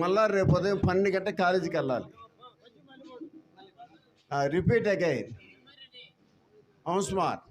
మళ్ళా రేపు ఉదయం పన్నెండు గంట కాలేజీకి వెళ్ళాలి. Repeat again. అవును స్మార్ట్